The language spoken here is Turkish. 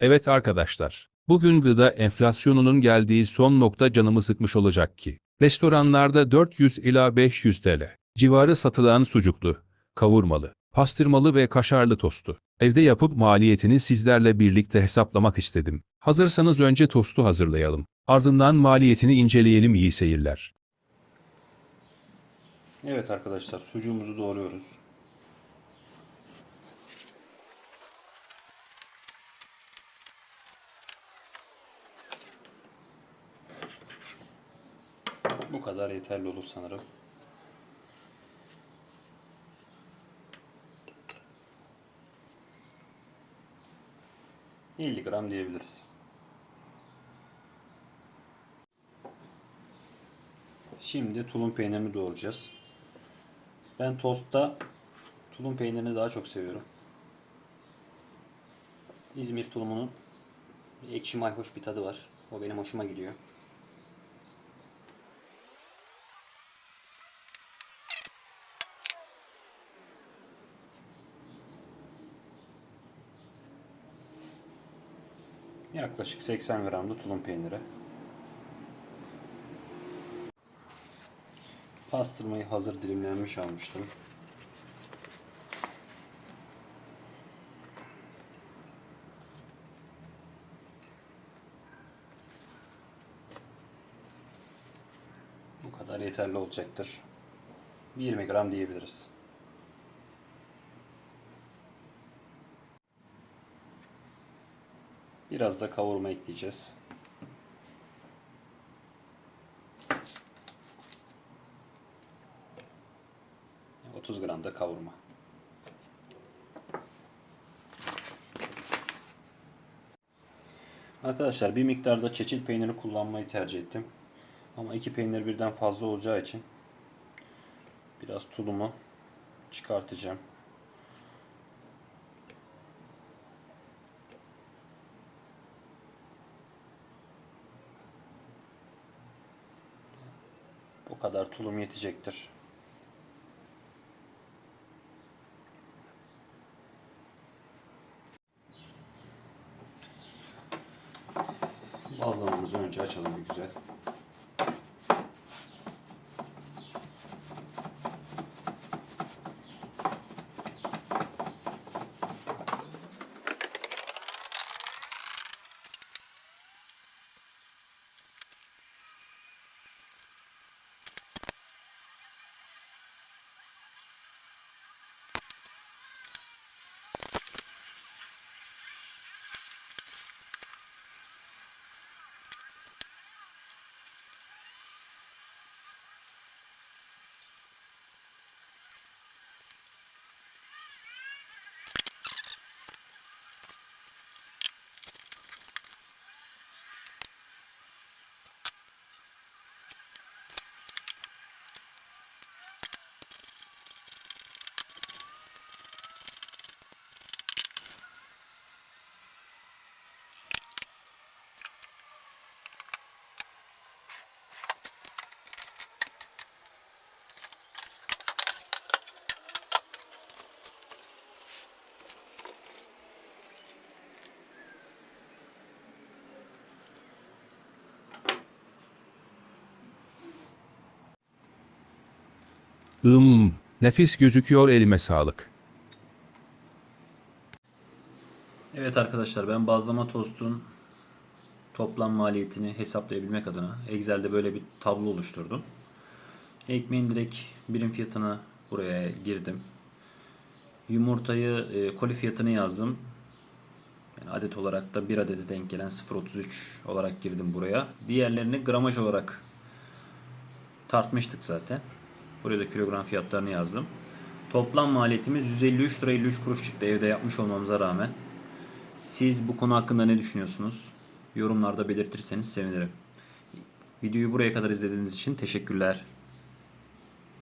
Evet arkadaşlar, bugün gıda enflasyonunun geldiği son nokta canımı sıkmış olacak ki. Restoranlarda 400 ila 500 TL civarı satılan sucuklu, kavurmalı, pastırmalı ve kaşarlı tostu. Evde yapıp maliyetini sizlerle birlikte hesaplamak istedim. Hazırsanız önce tostu hazırlayalım. Ardından maliyetini inceleyelim iyi seyirler. Evet arkadaşlar sucuğumuzu doğruyoruz. Bu kadar yeterli olur sanırım. ...50 gram diyebiliriz. Şimdi tulum peynirini doğrayacağız. Ben tostta tulum peynirini daha çok seviyorum. İzmir tulumunun ekşi mayhoş bir tadı var. O benim hoşuma gidiyor. Yaklaşık 80 gram da tulum peyniri. Pastırmayı hazır dilimlenmiş almıştım. Bu kadar yeterli olacaktır. 20 gram diyebiliriz. Biraz da kavurma ekleyeceğiz. 30 gram da kavurma. Arkadaşlar bir miktarda çeçil peyniri kullanmayı tercih ettim. Ama iki peynir birden fazla olacağı için biraz tulumu çıkartacağım. Kadar tulum yetecektir. Bazlamamızı önce açalım bir güzel. Imm, nefis gözüküyor elime sağlık. Evet arkadaşlar ben bazlama tostun toplam maliyetini hesaplayabilmek adına Excel'de böyle bir tablo oluşturdum. Ekmeğin direkt birim fiyatını buraya girdim. Yumurtayı e, koli fiyatını yazdım. Yani adet olarak da bir adede denk gelen 0.33 olarak girdim buraya. Diğerlerini gramaj olarak tartmıştık zaten. Buraya da kilogram fiyatlarını yazdım. Toplam maliyetimiz 153 lira 53 kuruş çıktı evde yapmış olmamıza rağmen. Siz bu konu hakkında ne düşünüyorsunuz? Yorumlarda belirtirseniz sevinirim. Videoyu buraya kadar izlediğiniz için teşekkürler.